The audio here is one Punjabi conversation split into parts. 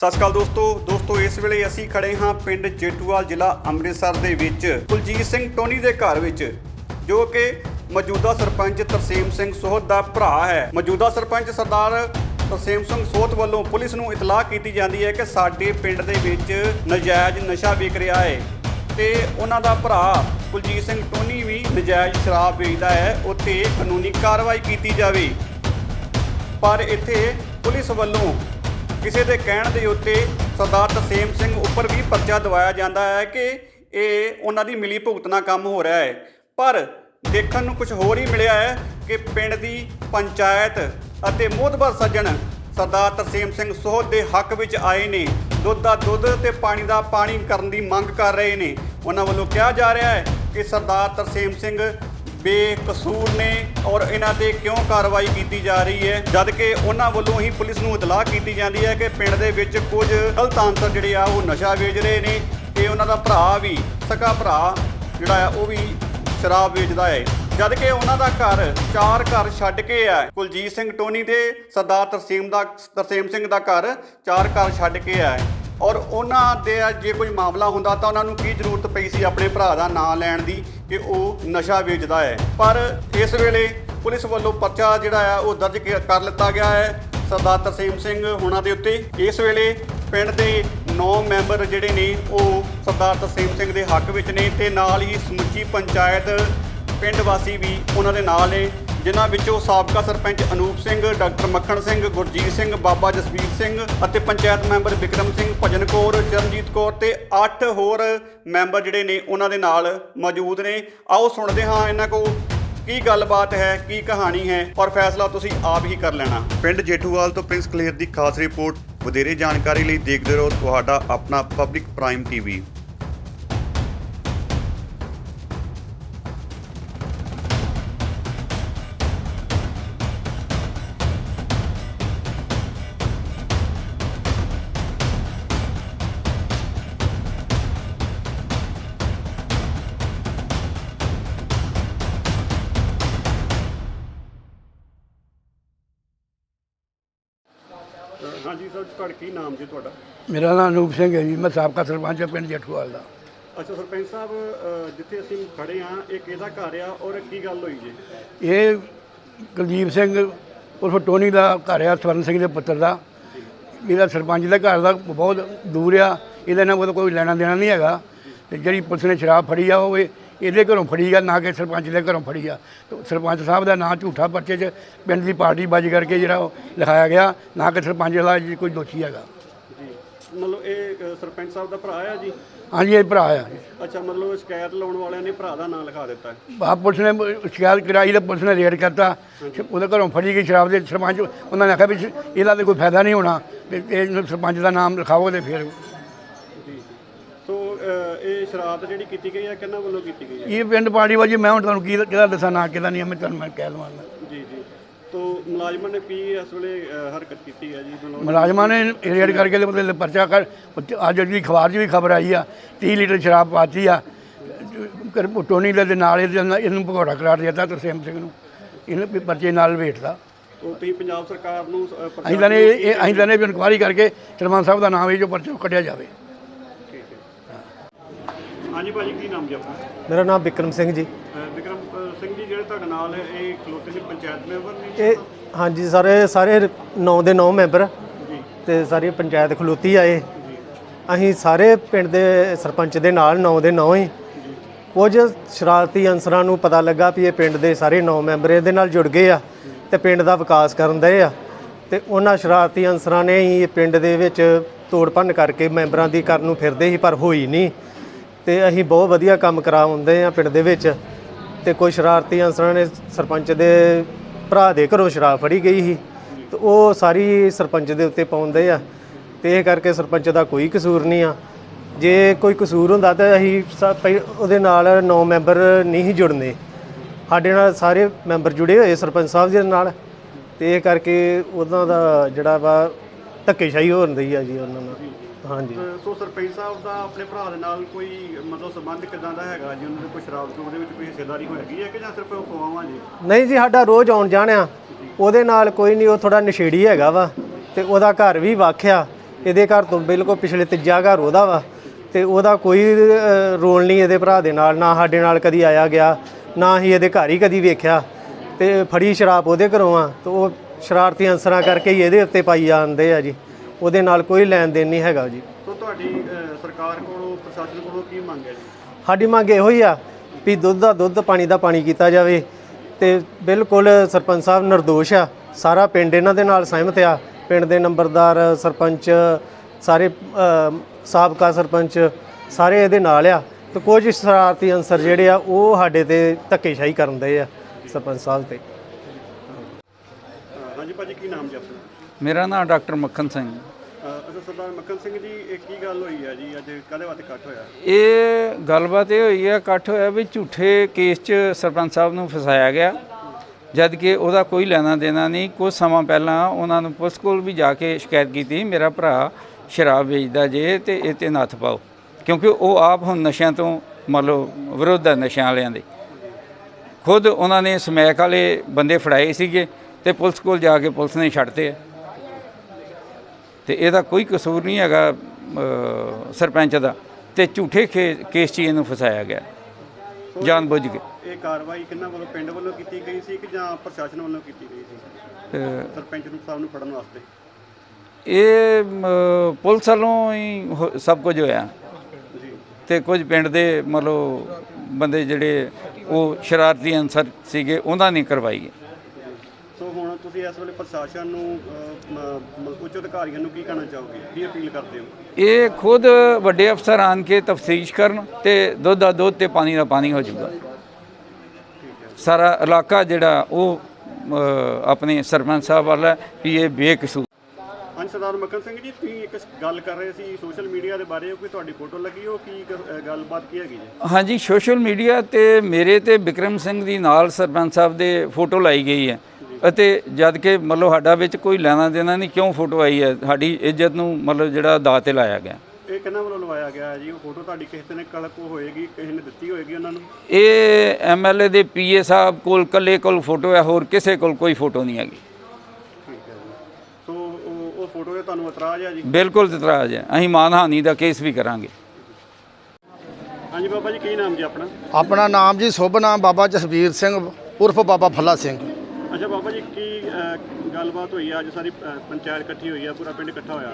ਸਤਿ ਸ਼੍ਰੀ ਅਕਾਲ ਦੋਸਤੋ। ਦੋਸਤੋ, ਇਸ ਵੇਲੇ ਅਸੀਂ ਖੜੇ ਹਾਂ ਪਿੰਡ ਜੇਟੂਵਾਲ ਜ਼ਿਲ੍ਹਾ ਅੰਮ੍ਰਿਤਸਰ ਦੇ ਵਿੱਚ ਕੁਲਜੀਤ ਸਿੰਘ ਟੋਨੀ ਦੇ ਘਰ ਵਿੱਚ, ਜੋ ਕਿ ਮੌਜੂਦਾ ਸਰਪੰਚ ਤਰਸੇਮ ਸਿੰਘ ਸੋਹਤ ਦਾ ਭਰਾ ਹੈ। ਮੌਜੂਦਾ ਸਰਪੰਚ ਸਰਦਾਰ ਤਰਸੇਮ ਸਿੰਘ ਸੋਹਤ ਵੱਲੋਂ ਪੁਲਿਸ ਨੂੰ ਇਤਲਾਹ ਕੀਤੀ ਜਾਂਦੀ ਹੈ ਕਿ ਸਾਡੇ ਪਿੰਡ ਦੇ ਵਿੱਚ ਨਜਾਇਜ਼ ਨਸ਼ਾ ਵਿਕ ਰਿਹਾ ਹੈ ਤੇ ਉਹਨਾਂ ਦਾ ਭਰਾ ਕੁਲਜੀਤ ਸਿੰਘ ਟੋਨੀ ਵੀ ਨਜਾਇਜ਼ ਸ਼ਰਾਬ ਵੇਚਦਾ ਹੈ। ਉੱਤੇ ਕਾਨੂੰਨੀ ਕਾਰਵਾਈ ਕੀਤੀ ਜਾਵੇ। ਪਰ ਇੱਥੇ ਪੁਲਿਸ ਵੱਲੋਂ ਕਿਸੇ ਦੇ ਕਹਿਣ ਦੇ ਉੱਤੇ ਸਰਦਾਰ ਤਸੇਮ ਸਿੰਘ ਉੱਪਰ ਵੀ ਪਰਚਾ ਦਵਾਇਆ ਜਾਂਦਾ ਹੈ ਕਿ ਇਹ ਉਹਨਾਂ ਦੀ ਮਿਲੀ ਭੁਗਤਣਾ ਕੰਮ ਹੋ ਰਿਹਾ ਹੈ। ਪਰ ਦੇਖਣ ਨੂੰ ਕੁਝ ਹੋਰ ਹੀ ਮਿਲਿਆ ਹੈ ਕਿ ਪਿੰਡ ਦੀ ਪੰਚਾਇਤ ਅਤੇ ਮੋਹਤਬਰ ਸੱਜਣ ਸਰਦਾਰ ਤਰਸੇਮ ਸਿੰਘ ਸੋਹਤ ਦੇ ਹੱਕ ਵਿੱਚ ਆਏ ਨੇ। ਦੁੱਧ ਦਾ ਦੁੱਧ ਤੇ ਪਾਣੀ ਦਾ ਪਾਣੀ ਕਰਨ ਦੀ ਮੰਗ ਕਰ ਰਹੇ ਨੇ। ਉਹਨਾਂ ਵੱਲੋਂ ਕਿਹਾ ਜਾ ਰਿਹਾ ਹੈ ਕਿ ਸਰਦਾਰ ਤਰਸੇਮ ਸਿੰਘ ਬੇਕਸੂਰ ਨੇ ਔਰ ਇਹਨਾਂ ਤੇ ਕਿਉਂ ਕਾਰਵਾਈ ਕੀਤੀ ਜਾ ਰਹੀ ਹੈ? ਜਦ ਕਿ ਉਹਨਾਂ ਵੱਲੋਂ ਹੀ ਪੁਲਿਸ ਨੂੰ ਇਤਲਾਹ ਕੀਤੀ ਜਾਂਦੀ ਹੈ ਕਿ ਪਿੰਡ ਦੇ ਵਿੱਚ ਕੁਝ ਗਲਤ ਅੰਸਰ ਜਿਹੜੇ ਆ, ਉਹ ਨਸ਼ਾ ਵੇਚ ਰਹੇ ਨੇ ਤੇ ਉਹਨਾਂ ਦਾ ਭਰਾ ਵੀ, ਸਕਾ ਭਰਾ ਜਿਹੜਾ ਆ ਉਹ ਵੀ ਸ਼ਰਾਬ ਵੇਚਦਾ ਹੈ। ਜਦ ਕਿ ਉਹਨਾਂ ਦਾ ਘਰ, ਚਾਰ ਘਰ ਛੱਡ ਕੇ ਆ, ਕੁਲਜੀਤ ਸਿੰਘ ਟੋਨੀ ਤੇ ਸਰਦਾਰ ਤਰਸੀਮ ਦਾ, ਤਰਸੇਮ ਸਿੰਘ ਦਾ ਘਰ ਚਾਰ ਘਰ ਛੱਡ ਕੇ ਆ। ਔਰ ਉਹਨਾਂ ਦੇ ਜੇ ਕੋਈ ਮਾਮਲਾ ਹੁੰਦਾ ਤਾਂ ਉਹਨਾਂ ਨੂੰ ਕੀ ਜ਼ਰੂਰਤ ਪਈ ਸੀ ਆਪਣੇ ਭਰਾ ਦਾ ਨਾਂ ਲੈਣ ਦੀ ਕਿ ਉਹ ਨਸ਼ਾ ਵੇਚਦਾ ਹੈ। ਪਰ ਇਸ ਵੇਲੇ ਪੁਲਿਸ ਵੱਲੋਂ ਪਰਚਾ ਜਿਹੜਾ ਆ ਉਹ ਦਰਜ ਕ- ਕਰ ਲਿੱਤਾ ਗਿਆ ਹੈ ਸਰਦਾਰ ਤਰਸੇਮ ਸਿੰਘ ਹੁਣਾਂ ਦੇ ਉੱਤੇ। ਇਸ ਵੇਲੇ ਪਿੰਡ ਦੇ 9 ਮੈਂਬਰ ਜਿਹੜੇ ਨੇ ਉਹ ਸਰਦਾਰ ਤਰਸੇਮ ਸਿੰਘ ਦੇ ਹੱਕ ਵਿੱਚ ਨੇ ਤੇ ਨਾਲ ਹੀ ਸਮੁੱਚੀ ਪੰਚਾਇਤ ਪਿੰਡ ਵਾਸੀ ਵੀ ਉਹਨਾਂ ਦੇ ਨਾਲ ਨੇ। ਜਿਨ੍ਹਾਂ ਵਿੱਚੋਂ ਸਾਬਕਾ ਸਰਪੰਚ ਅਨੂਪ ਸਿੰਘ, ਡਾਕਟਰ ਮੱਖਣ ਸਿੰਘ, ਗੁਰਜੀਤ ਸਿੰਘ, ਬਾਬਾ ਜਸਵੀਰ ਸਿੰਘ ਅਤੇ ਪੰਚਾਇਤ ਮੈਂਬਰ ਵਿਕਰਮ ਸਿੰਘ ਭਜਨ ਕੌਰ, ਚਰਨਜੀਤ ਕੌਰ ਤੇ 8 ਹੋਰ ਮੈਂਬਰ ਜਿਹੜੇ ਨੇ ਉਹਨਾਂ ਦੇ ਨਾਲ ਮੌਜੂਦ ਨੇ। ਆਓ ਸੁਣਦੇ ਹਾਂ ਇਹਨਾਂ ਕੋਲ ਕੀ ਗੱਲਬਾਤ ਹੈ, ਕੀ ਕਹਾਣੀ ਹੈ ਔਰ ਫੈਸਲਾ ਤੁਸੀਂ ਆਪ ਹੀ ਕਰ ਲੈਣਾ। ਪਿੰਡ ਜੇਠੂਵਾਲ ਤੋਂ ਪ੍ਰਿੰਸ ਕਲੀਅਰ ਦੀ ਖਾਸ ਰਿਪੋਰਟ। ਵਧੇਰੇ ਜਾਣਕਾਰੀ ਲਈ ਦੇਖਦੇ ਰਹੋ ਤੁਹਾਡਾ ਆਪਣਾ ਪਬਲਿਕ ਪ੍ਰਾਈਮ ਟੀਵੀ। ਤੁਹਾਡਾ ਕੀ ਨਾਮ ਜੀ ਤੁਹਾਡਾ? ਮੇਰਾ ਨਾਮ ਅਨੂਪ ਸਿੰਘ ਹੈ ਜੀ ਮੈਂ ਸਾਬਕਾ ਸਰਪੰਚ ਹਾਂ ਪਿੰਡ ਜੱਠੂਵਾਲ ਦਾ। ਅੱਛਾ ਸਰਪੰਚ ਸਾਹਿਬ ਅ, ਜਿੱਥੇ ਅਸੀਂ ਖੜੇ ਆ ਇਹ ਕਿਹਦਾ ਘਰ ਆ ਔਰ ਕੀ ਗੱਲ ਹੋਈ ਜੀ? ਇਹ ਕੁਲਦੀਪ ਸਿੰਘ ਉਰਫ ਟੋਨੀ ਦਾ ਘਰ ਆ ਸਵਰਨ ਸਿੰਘ ਦੇ ਪੁੱਤਰ ਦਾ। ਇਹਦਾ ਸਰਪੰਚ ਦਾ ਘਰ ਦਾ ਬਹੁਤ ਦੂਰ ਆ ਇਹਦੇ ਨਾਲ ਉਹਦਾ ਕੋਈ ਲੈਣਾ ਦੇਣਾ ਨਹੀਂ ਹੈਗਾ। ਤੇ ਜਿਹੜੀ ਪੁਲਿਸ ਨੇ ਸ਼ਰਾਬ ਫੜੀ ਆ ਉਹ ਇਹ- ਇਹਦੇ ਘਰੋਂ ਫੜੀ ਆ ਨਾ ਕਿ ਸਰਪੰਚ ਦੇ ਘਰੋਂ ਫੜੀ ਆ। ਤੇ ਸਰਪੰਚ ਸਾਹਿਬ ਦਾ ਨਾਂ ਝੂਠਾ ਪਰਚੇ 'ਚ ਪਿੰਡ ਦੀ ਪਾਰਟੀ ਬਾਜੀ ਕਰਕੇ ਜਿਹੜਾ ਉਹ ਲਿਖਾਇਆ ਗਿਆ ਨਾ ਕਿ ਸਰਪੰਚ ਦਾ ਜੀ ਕੋਈ ਦੋਸ਼ੀ ਹੈਗਾ। ਜੀ ਮਤਲਬ ਇਹ ਅ, ਸਰਪੰਚ ਸਾਹਿਬ ਦਾ ਭਰਾ ਆ ਜੀ? ਹਾਂਜੀ ਇਹ ਭਰਾ ਆ। ਅੱਛਾ ਮਤਲਬ ਸ਼ਿਕਾਇਤ ਲਾਉਣ ਵਾਲਿਆਂ ਨੇ ਭਰਾ ਦਾ ਨਾਮ ਲਿਖਾ ਦਿੱਤਾ। ਹੈ। ਆ ਪੁਲਿਸ ਨੇ ਸ਼ਿਕਾਇਤ ਕਰਾਈ ਤੇ ਪੁਲਿਸ ਨੇ ਰੇਡ ਕਰਤਾ। ਉਹਦੇ ਘਰੋਂ ਫੜੀ ਗਈ ਸ਼ਰਾਬ ਦੇ ਸਰਪੰਚ। ਉਹਨਾਂ ਨੇ ਆਖਿਆ ਵੀ ਸ਼- ਇਹਦਾ ਤੇ ਕੋਈ ਫਾਇਦਾ ਨਹੀਂ ਹੋਣਾ। ਤੇ ਇਹ ਸਰਪੰਚ ਦਾ ਨਾਮ ਲਿਖਾਓ ਤੇ ਫਿਰ ਇਹ ਸ਼ਰਾਰਤ ਜਿਹੜੀ ਕੀਤੀ ਗਈ ਹੈ ਕਿਹਨਾਂ ਵੱਲੋਂ ਕੀਤੀ ਗਈ ਹੈ? ਇਹ ਪਿੰਡ ਪਾਰਟੀ ਵਾਜੀ ਮੈਂ ਹੁਣ ਤੁਹਾਨੂੰ ਕੀ ਕਿਹਦਾ ਦੱਸਾਂ ਨਾ ਕਿਹਦਾ ਨਹੀਂ ਮੈਂ ਤੁਹਾਨੂੰ ਮੈਂ ਕਹਿ ਦਵਾਂ। ਜੀ ਜੀ। ਤੋ ਮੁਲਾਜ਼ਮਾਂ ਨੇ ਕੀ ਇਸ ਵੇਲੇ ਅ, ਹਰਕਤ ਕੀਤੀ ਹੈ ਜੀ? ਮਤਲਬ ਮੁਲਾਜ਼ਮਾਂ ਨੇ ਰੇਡ ਕਰਕੇ ਤੇ ਮਤਲਬ ਪਰਚਾ ਕਰ ਉੱਤੇ ਅੱਜ ਜਿਹੜੀ ਅਖਬਾਰ 'ਚ ਵੀ ਖਬਰ ਆਈ ਆ 30 ਲੀਟਰ ਸ਼ਰਾਬ ਪਾਤੀ ਆ। ਕਰ- ਟੋਨੀ ਦੇ ਨਾਲ ਇਹਦੇ ਨਾਲ ਇਹਨੂੰ ਭਗੌੜਾ ਕਰਾਰ ਦਿੱਤਾ ਤਰਸੇਮ ਸਿੰਘ ਨੂੰ। ਇਹਨੇ ਵੀ ਪਰਚੇ ਨਾਲ ਵੇਟਦਾ ਤੋ ਤੁਸੀਂ ਪੰਜਾਬ ਸਰਕਾਰ ਨੂੰ ਅ, ਅਸੀਂ ਤਾਂ ਨੇ ਇਹ ਅਸੀਂ ਤਾਂ ਨੇ ਵੀ ਇਨਕੁਆਰੀ ਕਰਕੇ ਸਰਪੰਚ ਸਾਹਿਬ ਦਾ ਨਾਮ ਇਹ ਜੋ ਪਰਚਾ ਕੱਢਿਆ ਜਾਵੇ। ਹਾਂਜੀ ਭਾਜੀ ਕੀ ਨਾਮ ਜੀ ਆਪਣਾ? ਮੇਰਾ ਨਾਮ ਵਿਕਰਮ ਸਿੰਘ ਜੀ। ਵਿਕਰਮ ਸਿੰਘ ਜੀ ਜਿਹੜੇ ਤੁਹਾਡੇ ਨਾਲ ਇਹ ਖਲੋਤੇ ਨੇ ਪੰਚਾਇਤ ਮੈਂਬਰ ਨੇ ਇਹ ਹਾਂਜੀ ਸਾਰੇ ਸਾਰੇ 9 ਦੇ 9 ਮੈਂਬਰ। ਜੀ। ਤੇ ਸਾਰੀ ਪੰਚਾਇਤ ਖਲੋਤੀ ਆਏ ਅਸੀਂ ਸਾਰੇ ਪਿੰਡ ਦੇ ਸਰਪੰਚ ਦੇ ਨਾਲ 9 ਦੇ 9 ਹੀ ਕੁਝ ਸ਼ਰਾਰਤੀ ਅਨਸਰਾਂ ਨੂੰ ਪਤਾ ਲੱਗਾ ਵੀ ਇਹ ਪਿੰਡ ਦੇ ਸਾਰੇ 9 ਮੈਂਬਰ ਇਹਦੇ ਨਾਲ ਜੁੜ ਗਏ ਆ ਤੇ ਪਿੰਡ ਦਾ ਵਿਕਾਸ ਕਰਨ ਦੇ ਆ। ਤੇ ਉਹਨਾਂ ਸ਼ਰਾਰਤੀ ਅਨਸਰਾਂ ਨੇ ਹੀ ਇਹ ਪਿੰਡ ਦੇ ਵਿੱਚ ਤੋੜ ਭੰਨ ਕਰਕੇ ਮੈਂਬਰਾਂ ਦੀ ਕਰਨ ਨੂੰ ਫਿਰਦੇ ਸੀ ਪਰ ਹੋਈ ਨਹੀਂ। ਤੇ ਅਸੀਂ ਬਹੁਤ ਵਧੀਆ ਕੰਮ ਕਰਾਉਂਦੇ ਆ ਪਿੰਡ ਦੇ ਵਿੱਚ। ਤੇ ਕੋਈ ਸ਼ਰਾਰਤੀ ਅਨਸਰਾਂ ਨੇ ਸਰਪੰਚ ਦੇ ਭਰਾ ਦੇ ਘਰੋਂ ਸ਼ਰਾਬ ਫੜੀ ਗਈ ਸੀ। ਤੇ ਉਹ ਸਾਰੀ ਸਰਪੰਚ ਦੇ ਉੱਤੇ ਪਾਉਂਦੇ ਆ। ਤੇ ਇਹ ਕਰਕੇ ਸਰਪੰਚ ਦਾ ਕੋਈ ਕਸੂਰ ਨਹੀਂ ਆ। ਜੇ ਕੋਈ ਕਸੂਰ ਹੁੰਦਾ ਤਾਂ ਅਸੀਂ ਸਾ- ਪਹਿ- ਉਹਦੇ ਨਾਲ ਨੌ ਮੈਂਬਰ ਨਹੀਂ ਸੀ ਜੁੜਨੇ। ਸਾਡੇ ਨਾਲ ਸਾਰੇ ਮੈਂਬਰ ਜੁੜੇ ਹੋਏ ਸਰਪੰਚ ਸਾਹਿਬ ਜੀ ਦੇ ਨਾਲ। ਤੇ ਇਹ ਕਰਕੇ ਉਹਨਾਂ ਦਾ ਜਿਹੜਾ ਵਾ ਧੱਕੇਸ਼ਾਹੀ ਹੋ ਰਹੀ ਆ ਜੀ ਉਹਨਾਂ ਨਾਲ। ਹਾਂਜੀ। ਸੋ ਸਰਪੰਚ ਸਾਹਿਬ ਦਾ ਆਪਣੇ ਭਰਾ ਦੇ ਨਾਲ ਕੋਈ ਮਤਲਬ ਸੰਬੰਧ ਕਿਦਾਂ ਦਾ ਹੈਗਾ ਜੀ? ਉਹਨਾਂ ਦੇ ਕੋਈ ਸ਼ਰਾਬ ਤੋਂ ਉਹਦੇ ਵਿੱਚ ਕੋਈ ਹਿੱਸੇਦਾਰੀ ਹੋਏਗੀ ਹੈ ਕਿ ਜਾਂ ਸਿਰਫ ਅਫਵਾਹਾਂ ਜੀ? ਨਹੀਂ ਜੀ ਸਾਡਾ ਰੋਜ਼ ਆਉਣ ਜਾਣਿਆ ਉਹਦੇ ਨਾਲ ਕੋਈ ਨਹੀਂ ਉਹ ਥੋੜਾ ਨਸ਼ੇੜੀ ਹੈਗਾ ਵਾ ਤੇ ਉਹਦਾ ਘਰ ਵੀ ਵਾਖਿਆ ਇਹਦੇ ਘਰ ਤੋਂ ਬਿਲਕੁਲ ਪਿਛਲੇ ਤੀਜਾ ਘਰ ਉਹਦਾ ਵਾ ਤੇ ਉਹਦਾ ਕੋਈ ਅ, ਰੋਲ ਨਹੀਂ ਇਹਦੇ ਭਰਾ ਦੇ ਨਾਲ ਨਾ ਸਾਡੇ ਨਾਲ ਕਦੀ ਆਇਆ ਗਿਆ ਨਾ ਹੀ ਇਹਦੇ ਘਰ ਹੀ ਕਦੀ ਵੇਖਿਆ। ਤੇ ਫੜੀ ਸ਼ਰਾਬ ਉਹਦੇ ਘਰੋਂ ਆ ਤੇ ਉਹ ਸ਼ਰਾਰਤੀ ਅੰਸਰਾਂ ਕਰਕੇ ਹੀ ਇਹਦੇ ਉੱਤੇ ਪਾਈ ਜਾਂਦੇ ਆ ਜੀ। ਉਹਦੇ ਨਾਲ ਕੋਈ ਲੈਣ ਦੇਣ ਨਹੀਂ ਹੈਗਾ ਜੀ। ਸੋ ਤੁਹਾਡੀ ਅਹ, ਸਰਕਾਰ ਕੋਲੋਂ ਪ੍ਰਸ਼ਾਸਨ ਕੋਲੋਂ ਕੀ ਮੰਗ ਹੈ ਜੀ? ਸਾਡੀ ਮੰਗ ਇਹੋ ਹੀ ਆ ਵੀ ਦੁੱਧ ਦਾ ਦੁੱਧ ਪਾਣੀ ਦਾ ਪਾਣੀ ਕੀਤਾ ਜਾਵੇ ਤੇ ਬਿਲਕੁਲ ਸਰਪੰਚ ਸਾਹਿਬ ਨਿਰਦੋਸ਼ ਆ। ਸਾਰਾ ਪਿੰਡ ਇਹਨਾਂ ਦੇ ਨਾਲ ਸਹਿਮਤ ਆ। ਪਿੰਡ ਦੇ ਨੰਬਰਦਾਰ ਸਰਪੰਚ ਸਾਰੇ ਅ, ਸਾਬਕਾ ਸਰਪੰਚ ਸਾਰੇ ਇਹਦੇ ਨਾਲ ਆ। ਤੇ ਕੁਝ ਸ਼ਰਾਰਤੀ ਅੰਸਰ ਜਿਹੜੇ ਆ ਉਹ ਸਾਡੇ ਤੇ ਧੱਕੇਸ਼ਾਹੀ ਕਰਨ ਦੇ ਆ ਸਰਪੰਚ ਸਾਹਿਬ ਤੇ। ਅਹ, ਹਾਂਜੀ ਭਾਜੀ ਕੀ ਨਾਮ ਜੀ ਆਪਣਾ? ਮੇਰਾ ਨਾਮ ਡਾਕਟਰ ਮੱਖਣ ਸਿੰਘ ਅਹ, ਅੱਛਾ ਸਰਦਾਰ ਮੱਕਨ ਸਿੰਘ ਜੀ ਇਹ ਕੀ ਗੱਲ ਹੋਈ ਹੈ ਜੀ? ਅੱਜ ਕਾਹਦੇ ਵਾਸਤੇ ਇਕੱਠ ਹੋਇਆ? ਇਹ ਗੱਲਬਾਤ ਇਹ ਹੋਈ ਹੈ ਇਕੱਠ ਹੋਇਆ ਵੀ ਝੂਠੇ ਕੇਸ 'ਚ ਸਰਪੰਚ ਸਾਹਿਬ ਨੂੰ ਫਸਾਇਆ ਗਿਆ। ਜਦ ਕਿ ਉਹਦਾ ਕੋਈ ਲੈਣਾ ਦੇਣਾ ਨਹੀਂ ਕੁਝ ਸਮਾਂ ਪਹਿਲਾਂ ਉਹਨਾਂ ਨੂੰ ਪੁਲਿਸ ਕੋਲ ਵੀ ਜਾ ਕੇ ਸ਼ਿਕਾਇਤ ਕੀਤੀ ਮੇਰਾ ਭਰਾ ਸ਼ਰਾਬ ਵੇਚਦਾ ਜੇ ਤੇ ਇਹ ਤੇ ਨੱਥ ਪਾਓ। ਕਿਉਂਕਿ ਉਹ ਆਪ ਹੁਣ ਨਸ਼ਿਆਂ ਤੋਂ ਮੰਨ ਲਓ ਵਿਰੋਧ ਹੈ ਨਸ਼ਿਆਂ ਵਾਲਿਆਂ ਦੇ। ਖੁਦ ਉਹਨਾਂ ਨੇ ਸਮੈਕ ਵਾਲੇ ਬੰਦੇ ਫੜਾਏ ਸੀਗੇ ਤੇ ਪੁਲਿਸ ਕੋਲ ਜਾ ਕੇ ਪੁਲਿਸ ਨੇ ਛੱਡਤੇ ਆ। ਤੇ ਇਹਦਾ ਕੋਈ ਕਸੂਰ ਨਹੀਂ ਹੈਗਾ ਸਰਪੰਚ ਦਾ। ਤੇ ਝੂਠੇ ਕੇਸ 'ਚ ਇਹਨੂੰ ਫਸਾਇਆ ਗਿਆ। ਜਾਣ ਬੁੱਝ ਕੇ। ਇਹ ਕਾਰਵਾਈ ਕਿੰਨਾ ਵੱਲੋਂ ਪਿੰਡ ਵੱਲੋਂ ਕੀਤੀ ਗਈ ਸੀ ਕਿ ਜਾਂ ਪ੍ਰਸ਼ਾਸਨ ਵੱਲੋਂ ਕੀਤੀ ਗਈ ਸੀ? ਸਰਪੰਚ ਨੂੰ ਸਾਹਿਬ ਨੂੰ ਫੜਨ ਵਾਸਤੇ। ਇਹ ਪੁਲਿਸ ਵੱਲੋਂ ਹੀ ਸਭ ਕੁਝ ਹੋਇਆ। ਤੇ ਕੁਝ ਪਿੰਡ ਦੇ ਮਤਲਬ ਬੰਦੇ ਜਿਹੜੇ ਉਹ ਸ਼ਰਾਰਤੀ ਅਨਸਰ ਸੀਗੇ ਉਹਨਾਂ ਨੇ ਕਰਵਾਈ ਤੁਸੀਂ ਇਸ ਵੇਲੇ ਪ੍ਰਸ਼ਾਸਨ ਨੂੰ ਉੱਚ ਅਧਿਕਾਰੀਆਂ ਨੂੰ ਕੀ ਕਹਿਣਾ ਚਾਹੋਗੇ? ਕੀ ਅਪੀਲ ਕਰਦੇ ਹੋ? ਇਹ ਖੁਦ ਵੱਡੇ ਅਫਸਰ ਆਣ ਕੇ ਤਫਤੀਸ਼ ਕਰਨ ਤੇ ਦੁੱਧ ਦਾ ਦੁੱਧ ਤੇ ਪਾਣੀ ਦਾ ਪਾਣੀ ਹੋ ਜਾਊਗਾ। ਸਾਰਾ ਇਲਾਕਾ ਜਿਹੜਾ ਉਹ ਆਪਣੇ ਸਰਪੰਚ ਸਾਹਿਬ ਵਾਲਾ ਵੀ ਇਹ ਬੇਕਸੂਰ। ਹਾਂਜੀ ਸਰਦਾਰ ਮੱਕਨ ਸਿੰਘ ਜੀ ਤੁਸੀਂ ਇੱਕ ਗੱਲ ਕਰ ਰਹੇ ਸੀ ਸੋਸ਼ਲ ਮੀਡੀਆ ਦੇ ਬਾਰੇ ਕੋਈ ਤੁਹਾਡੀ ਫੋਟੋ ਲੱਗੀ ਉਹ ਕੀ ਗੱਲਬਾਤ ਕੀ ਹੈਗੀ ਜੀ? ਹਾਂਜੀ ਸੋਸ਼ਲ ਮੀਡੀਆ ਤੇ ਮੇਰੇ ਤੇ ਵਿਕਰਮ ਸਿੰਘ ਦੀ ਨਾਲ ਸਰਪੰਚ ਸਾਹਿਬ ਦੇ ਫੋਟੋ ਲਾਈ ਗਈ ਹੈ। ਅਤੇ ਜਦ ਕਿ ਮਤਲਬ ਸਾਡਾ ਵਿੱਚ ਕੋਈ ਲੈਣਾ ਦੇਣਾ ਨਹੀਂ ਕਿਉਂ ਫੋਟੋ ਆਈ ਹੈ? ਸਾਡੀ ਇੱਜ਼ਤ ਨੂੰ ਮਤਲਬ ਜਿਹੜਾ ਦਾਅ ਤੇ ਲਾਇਆ ਗਿਆ। ਇਹ ਕਿਹਨਾਂ ਵੱਲੋਂ ਲਵਾਇਆ ਗਿਆ ਹੈ ਜੀ? ਉਹ ਫੋਟੋ ਤੁਹਾਡੀ ਕਿਸੇ ਨੇ ਕਲਕ ਹੋਏਗੀ ਕਿਸੇ ਨੇ ਦਿੱਤੀ ਹੋਏਗੀ ਉਹਨਾਂ ਨੂੰ? ਇਹ ਐਮਐਲਏ ਦੇ ਪੀਏ ਸਾਹਿਬ ਕੋਲ ਕੱਲੇ ਕੋਲ ਫੋਟੋ ਹੈ ਹੋਰ ਕਿਸੇ ਕੋਲ ਕੋਈ ਫੋਟੋ ਨਹੀਂ ਹੈਗੀ। ਠੀਕ ਹੈ ਜੀ। ਸੋ ਉਹ ਉਹ ਫੋਟੋ ਤੇ ਤੁਹਾਨੂੰ ਇਤਰਾਜ਼ ਹੈ ਜੀ? ਬਿਲਕੁਲ ਇਤਰਾਜ਼ ਹੈ। ਅਸੀਂ ਮਾਨਹਾਨੀ ਦਾ ਕੇਸ ਵੀ ਕਰਾਂਗੇ। ਹਾਂਜੀ ਬਾਬਾ ਜੀ ਕੀ ਨਾਮ ਜੀ ਆਪਣਾ? ਆਪਣਾ ਨਾਮ ਜੀ ਸ਼ੁਭ ਨਾਮ ਬਾਬਾ ਜਸਵੀਰ ਸਿੰਘ ਉਰਫ ਬਾਬਾ ਫੱਲਾ ਸਿੰਘ। ਅੱਛਾ, ਬਾਬਾ ਜੀ, ਕੀ ਗੱਲਬਾਤ ਹੋਈ ਆ? ਅੱਜ ਸਾਰੀ ਪੰਚਾਇਤ ਇਕੱਠੀ ਹੋਈ ਆ, ਪੂਰਾ ਪਿੰਡ ਇਕੱਠਾ ਹੋਇਆ?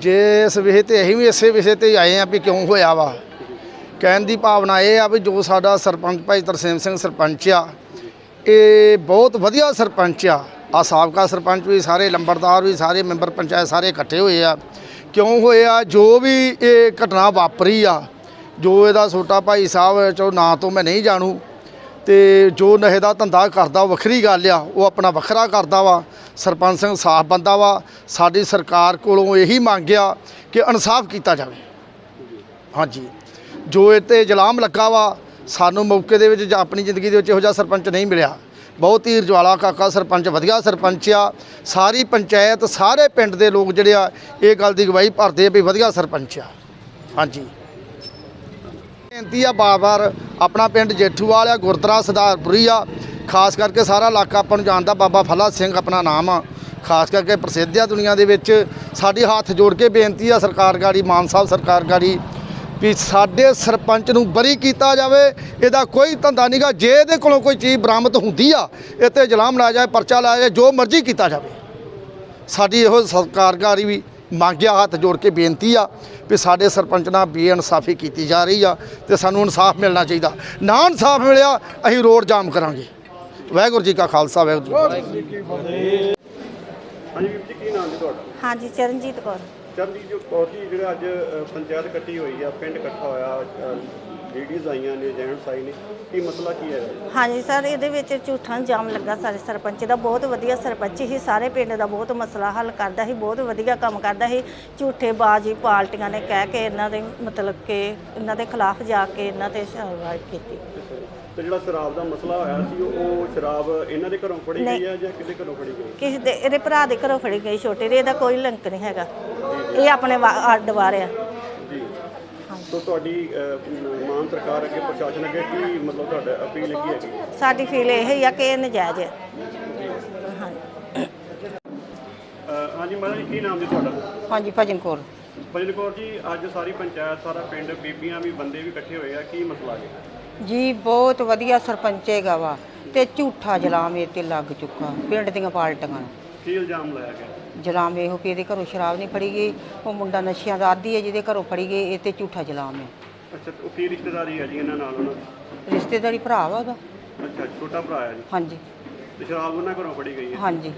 ਜੇ ਇਸ ਵਿਸ਼ੇ ਤੇ ਅਸੀਂ ਵੀ ਇਸੇ ਵਿਸ਼ੇ ਤੇ ਆਏ ਆ ਵੀ ਕਿਉਂ ਹੋਇਆ ਵਾ। ਕਹਿਣ ਦੀ ਭਾਵਨਾ ਇਹ ਆ ਵੀ ਜੋ ਸਾਡਾ ਸਰਪੰਚ ਭਾਈ ਤਰਸੇਮ ਸਿੰਘ ਸਰਪੰਚ ਆ, ਇਹ ਬਹੁਤ ਵਧੀਆ ਸਰਪੰਚ ਆ। ਆ ਸਾਬਕਾ ਸਰਪੰਚ ਵੀ ਸਾਰੇ ਲੰਬਰਦਾਰ ਵੀ ਸਾਰੇ, ਮੈਂਬਰ ਪੰਚਾਇਤ ਸਾਰੇ ਇਕੱਠੇ ਹੋਏ ਆ। ਕਿਉਂ ਹੋਏ ਆ? ਜੋ ਵੀ ਇਹ ਘਟਨਾ ਵਾਪਰੀ ਆ, ਜੋ ਇਹਦਾ ਛੋਟਾ ਭਾਈ ਸਾਹਿਬ ਚੋ ਨਾਂ ਤੋਂ ਮੈਂ ਨਹੀਂ ਜਾਣੂ ਤੇ ਜੋ ਨਸ਼ੇ ਦਾ ਧੰਦਾ ਕਰਦਾ ਵੱਖਰੀ ਗੱਲ ਆ, ਉਹ ਆਪਣਾ ਵੱਖਰਾ ਕਰਦਾ ਵਾ। ਸਰਪੰਚ ਸਿੰਘ ਸਾਫ਼ ਬੰਦਾ ਵਾ। ਸਾਡੀ ਸਰਕਾਰ ਕੋਲੋਂ ਇਹੀ ਮੰਗਿਆ ਕਿ ਇਨਸਾਫ ਕੀਤਾ ਜਾਵੇ। ਹਾਂਜੀ। ਜੋ ਇਹ ਤੇ ਜਲਾਮ ਲੱਗਾ ਵਾ, ਸਾਨੂੰ ਮੌਕੇ ਦੇ ਵਿੱਚ ਜਾਂ ਆਪਣੀ ਜ਼ਿੰਦਗੀ ਦੇ ਵਿੱਚ ਇਹੋ ਜਿਹਾ ਸਰਪੰਚ ਨਹੀਂ ਮਿਲਿਆ। ਬਹੁਤ ਹੀ ਰਜਵਾਲਾ ਕਾਕਾ ਸਰਪੰਚ, ਵਧੀਆ ਸਰਪੰਚ ਆ। ਸਾਰੀ ਪੰਚਾਇਤ, ਸਾਰੇ ਪਿੰਡ ਦੇ ਲੋਕ ਜਿਹੜੇ ਆ, ਇਹ ਗੱਲ ਦੀ ਗਵਾਹੀ ਭਰਦੇ ਆ ਵੀ ਵਧੀਆ ਸਰਪੰਚ ਆ। ਹਾਂਜੀ। ਬੇਨਤੀ ਆ ਬਾਰ-ਬਾਰ ਆਪਣਾ ਪਿੰਡ ਜੇਠੂਵਾਲ ਆ, ਗੁਰਦੁਆਰਾ ਸਰਦਾਰਪੁਰੀ ਆ। ਖਾਸ ਕਰਕੇ ਸਾਰਾ ਇਲਾਕਾ ਆਪਾਂ ਨੂੰ ਜਾਣਦਾ, ਬਾਬਾ ਫਲਾ ਸਿੰਘ ਆਪਣਾ ਨਾਮ ਆ। ਖਾਸ ਕਰਕੇ ਪ੍ਰਸਿੱਧ ਆ ਦੁਨੀਆ ਦੇ ਵਿੱਚ। ਸਾਡੀ ਹੱਥ ਜੋੜ ਕੇ ਬੇਨਤੀ ਆ ਸਰਕਾਰ ਗਾੜੀ, ਮਾਨ ਸਾਹਿਬ ਸਰਕਾਰ ਗਾੜੀ, ਵੀ ਸਾਡੇ ਸਰਪੰਚ ਨੂੰ ਬਰੀ ਕੀਤਾ ਜਾਵੇ। ਇਹਦਾ ਕੋਈ ਧੰਦਾ ਨਹੀਂਗਾ ਜੇ ਇਹਦੇ ਕੋਲੋਂ ਕੋਈ ਚੀਜ਼ ਬਰਾਮਦ ਹੁੰਦੀ ਆ ਇਹ ਤੇ ਜਲਾਮ ਲਾਇਆ ਜਾਏ, ਪਰਚਾ ਲਾਇਆ ਜਾਏ, ਜੋ ਮਰਜ਼ੀ ਕੀਤਾ ਜਾਵੇ। ਸਾਡੀ ਇਹੋ ਸਰਕਾਰਗਾਰੀ ਵੀ ਮੰਗਿਆ ਹੱਥ ਜੋੜ ਕੇ ਬੇਨਤੀ ਆ ਵੀ ਸਾਡੇ ਸਰਪੰਚ ਨਾਲ ਬੇਇਨਸਾਫੀ ਕੀਤੀ ਜਾ ਰਹੀ ਆ ਤੇ ਸਾਨੂੰ ਇਨਸਾਫ ਮਿਲਣਾ ਚਾਹੀਦਾ। ਨਾ ਇਨਸਾਫ ਮਿਲਿਆ ਅਸੀਂ ਰੋਡ ਜਾਮ ਕਰਾਂਗੇ। ਵਾਹਿਗੁਰੂ ਜੀ ਕਾ ਖਾਲਸਾ ਵਾਹਿਗੁਰੂ ਜੀ ਕੀ ਫਤਿਹ। ਹਾਂਜੀ ਵੀਰ ਜੀ ਕੀ ਨਾਮ ਜੀ ਤੁਹਾਡਾ? ਹਾਂਜੀ ਚਰਨਜੀਤ ਕੌਰ। ਚਰਨਜੀਤ ਜੀ ਜਿਹੜਾ ਅੱਜ ਪੰਚਾਇਤ ਇਕੱਠੀ ਹੋਈ ਆ ਪਿੰਡ ਇਕੱਠਾ ਹੋਇਆ ਲੇਡੀਜ਼ ਆਈਆਂ ਨੇ ਜੈਂਟਸ ਆਏ ਨੇ ਕੀ ਮਸਲਾ ਕੀ ਹੈ? ਹਾਂਜੀ ਸਰ ਇਹਦੇ ਵਿੱਚ ਝੂਠਾ ਇਲਜ਼ਾਮ ਲੱਗਾ ਸਾਰੇ ਸਰਪੰਚ ਦਾ ਬਹੁਤ ਵਧੀਆ ਸਰਪੰਚ ਹੀ ਸਾਰੇ ਪਿੰਡ ਦਾ ਬਹੁਤ ਮਸਲਾ ਹੱਲ ਕਰਦਾ ਸੀ ਬਹੁਤ ਵਧੀਆ ਕੰਮ ਕਰਦਾ ਸੀ ਝੂਠੇ ਬਾਜੀ ਪਾਰਟੀਆਂ ਨੇ ਕਹਿ ਕੇ ਇਹਨਾਂ ਦੇ ਮਤਲਬ ਕਿ ਇਹਨਾਂ ਦੇ ਖਿਲਾਫ ਜਾ ਕੇ ਇਹਨਾਂ ਤੇ ਸ਼ਰਵਾਈ ਕੀਤੀ। ਤੇ ਜਿਹੜਾ ਸ਼ਰਾਬ ਦਾ ਮਸਲਾ ਹੋਇਆ ਸੀ ਉਹ- ਸ਼ਰਾਬ ਇਹਨਾਂ ਦੇ ਘਰੋਂ ਫੜੀ। ਗਈ ਹੈ ਜਾਂ ਕਿਸੇ ਘਰੋਂ ਫੜੀ ਗਈ? ਕਿਸੇ ਦੇ ਇਹਦੇ ਭਰਾ ਦੇ ਘਰੋਂ ਫੜੀ ਗਈ ਛੋਟੇ ਦੇ ਇਹਦਾ ਕੋਈ ਲਿੰਕ ਨਹੀਂ ਹੈਗਾ। ਇਹ ਆਪਣੇ ਵਾ- ਅੱਡ ਜੀ ਸੋ ਤੁਹਾਡੀ ਅਹ, ਮਾਨ ਸਰਕਾਰ ਅੱਗੇ ਪ੍ਰਸ਼ਾਸਨ ਅੱਗੇ ਕੀ ਮਤਲਬ ਤੁਹਾਡਾ ਅਪੀਲ ਕੀ ਹੈਗੀ? ਸਾਡੀ ਫੀਲ ਇਹ ਹੀ ਆ ਕਿ ਇਹ ਨਜਾਇਜ਼ ਹੈ। ਹਾਂਜੀ। ਅਹ, ਹਾਂਜੀ ਮਾਤਾ ਜੀ ਕੀ ਨਾਮ ਜੀ ਤੁਹਾਡਾ? ਹਾਂਜੀ ਭਜਨ ਕੌਰ। ਭਜਨ ਕੌਰ ਜੀ ਅੱਜ ਸਾਰੀ ਪੰਚਾਇਤ ਸਾਰਾ ਪਿੰਡ ਬੀਬੀਆਂ ਵੀ ਬੰਦੇ ਵੀ ਇਕੱਠੇ ਹੋਏ ਆ। ਕੀ ਮਸਲਾ ਹੈ ਜੀ ਬਹੁਤ ਵਧੀਆ ਸਰਪੰਚ ਹੈਗਾ ਵਾ ਤੇ ਝੂਠਾ ਜਲਾਮ ਇਹ ਤੇ ਲੱਗ ਚੁੱਕਾ ਪਿੰਡ ਦੀਆਂ ਪਾਰਟੀਆਂ ਨੂੰ। ਕੀ ਇਲਜ਼ਾਮ ਲਾਇਆ ਗਿਆ? ਜਲਾਮ ਇਹੋ ਕਿ ਇਹਦੇ ਘਰੋਂ ਸ਼ਰਾਬ ਨਹੀਂ ਫੜੀ ਗਈ ਉਹ ਮੁੰਡਾ ਨਸ਼ਿਆਂ ਦਾ ਆਦੀ ਹੈ ਜਿਹਦੇ ਘਰੋਂ ਫੜੀ ਗਈ ਇਹ ਤੇ ਝੂਠਾ ਜਲਾਮ ਹੈ। ਅੱਛਾ ਤੇ ਉਹ ਕੀ ਰਿਸ਼ਤੇਦਾਰੀ ਹੈ ਜੀ ਇਹਨਾਂ ਨਾਲ ਉਹਨਾਂ ਦੀ? ਰਿਸ਼ਤੇਦਾਰੀ ਭਰਾ ਵਾ ਉਹਦਾ। ਅੱਛਾ ਛੋਟਾ ਭਰਾ ਹੈ ਜੀ। ਹਾਂਜੀ। ਤੇ ਸ਼ਰਾਬ ਉਹਨਾਂ ਘਰੋਂ ਫੜੀ ਗਈ ਹੈ। ਹਾਂਜੀ।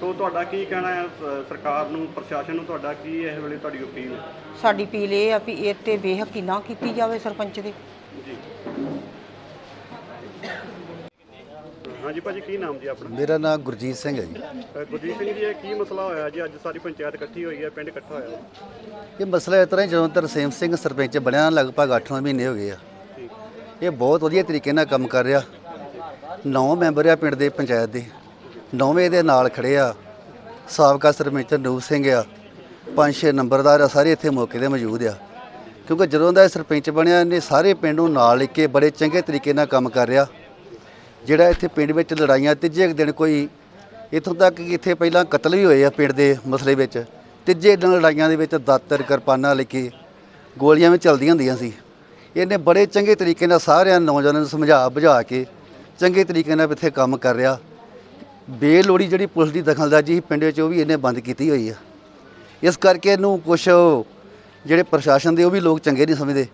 ਤੋਂ ਤੁਹਾਡਾ ਕੀ ਕਹਿਣਾ ਹੈ ਅ, ਸਰਕਾਰ ਨੂੰ ਪ੍ਰਸ਼ਾਸਨ ਨੂੰ ਤੁਹਾਡਾ ਕੀ ਇਸ ਵੇਲੇ ਤੁਹਾਡੀ ਅਪੀਲ? ਹੈ ਸਾਡੀ ਪੀਲ ਇਹ ਆ ਵੀ ਇਹ ਤੇ ਬੇਹੱਕੀ ਨਾ ਕੀਤੀ ਜਾਵੇ ਸਰਪੰਚ ਦੇ। ਜੀ। ਹਾਂਜੀ ਭਾਜੀ ਕੀ ਨਾਮ ਜੀ ਆਪਣਾ? ਮੇਰਾ ਨਾਮ ਗੁਰਜੀਤ ਸਿੰਘ ਹੈ ਜੀ। ਅ, ਗੁਰਜੀਤ ਸਿੰਘ ਜੀ ਇਹ ਕੀ ਮਸਲਾ ਹੋਇਆ ਜੀ? ਅੱਜ ਸਾਰੀ ਪੰਚਾਇਤ ਇਕੱਠੀ ਹੋਈ ਹੈ ਪਿੰਡ ਇਕੱਠਾ ਹੋਇਆ। ਇਹ ਮਸਲਾ ਇਸ ਤਰ੍ਹਾਂ ਹੀ ਜਦੋਂ ਤਰਸੇਮ ਸਿੰਘ ਸਰਪੰਚ ਬਣਿਆ ਲਗਭਗ 8 ਮਹੀਨੇ ਹੋ ਗਏ ਆ। ਇਹ ਬਹੁਤ ਵਧੀਆ ਤਰੀਕੇ ਨਾਲ ਕੰਮ ਕਰ ਰਿਹਾ। ਨੌ ਮੈਂਬਰ ਆ ਪਿੰਡ ਦੇ ਪੰਚਾਇਤ ਦੇ। ਨੌਵੇਂ ਇਹਦੇ ਨਾਲ ਖੜੇ ਆ। ਸਾਬਕਾ ਸਰਪੰਚ ਨੂਰ ਸਿੰਘ ਆ। ਪੰਜ ਛੇ ਨੰਬਰਦਾਰ ਆ ਸਾਰੇ ਇੱਥੇ ਮੌਕੇ ਤੇ ਮੌਜੂਦ ਆ। ਕਿਉਂਕਿ ਜਦੋਂ ਦਾ ਇਹ ਸਰਪੰਚ ਬਣਿਆ ਇਹਨੇ ਸਾਰੇ ਪਿੰਡ ਨੂੰ ਨਾਲ ਲੈ ਕੇ ਬੜੇ ਚੰਗੇ ਤਰੀਕੇ ਨਾਲ ਕੰਮ ਕਰ ਰਿਹਾ। ਜਿਹੜਾ ਇੱਥੇ ਪਿੰਡ ਵਿੱਚ ਲੜਾਈਆਂ ਤੀਜੇ ਕੁ ਦਿਨ ਕੋਈ ਇੱਥੋਂ ਤੱਕ ਕਿ ਇੱਥੇ ਪਹਿਲਾਂ ਕਤਲ ਵੀ ਹੋਏ ਆ ਪਿੰਡ ਦੇ ਮਸਲੇ ਵਿੱਚ, ਤੀਜੇ ਦਿਨ ਲੜਾਈਆਂ ਦੇ ਵਿੱਚ ਦਾਤਰ, ਕਿਰਪਾਨਾਂ ਲੈ ਕੇ ਗੋਲੀਆਂ ਵੀ ਚੱਲਦੀਆਂ ਹੁੰਦੀਆਂ ਸੀ। ਇਹਨੇ ਬੜੇ ਚੰਗੇ ਤਰੀਕੇ ਨਾਲ ਸਾਰਿਆਂ ਨੌਜਵਾਨਾਂ ਨੂੰ ਸਮਝਾ, ਬੁਝਾ ਕੇ ਚੰਗੇ ਤਰੀਕੇ ਨਾਲ ਇੱਥੇ ਕੰਮ ਕਰ ਰਿਹਾ। ਬੇਲੋੜੀ ਜਿਹੜੀ ਪੁਲਿਸ ਦੀ ਦਖਲਅੰਦਾਜ਼ੀ ਸੀ ਪਿੰਡ ਵਿੱਚ, ਉਹ ਵੀ ਇਹਨੇ ਬੰਦ ਕੀਤੀ ਹੋਈ ਆ। ਇਸ ਕਰਕੇ ਇਹਨੂੰ ਕੁਝ ਜਿਹੜੇ ਪ੍ਰਸ਼ਾਸਨ ਦੇ, ਉਹ ਵੀ ਲੋਕ ਚੰਗੇ ਨਹੀਂ ਸਮਝਦੇ।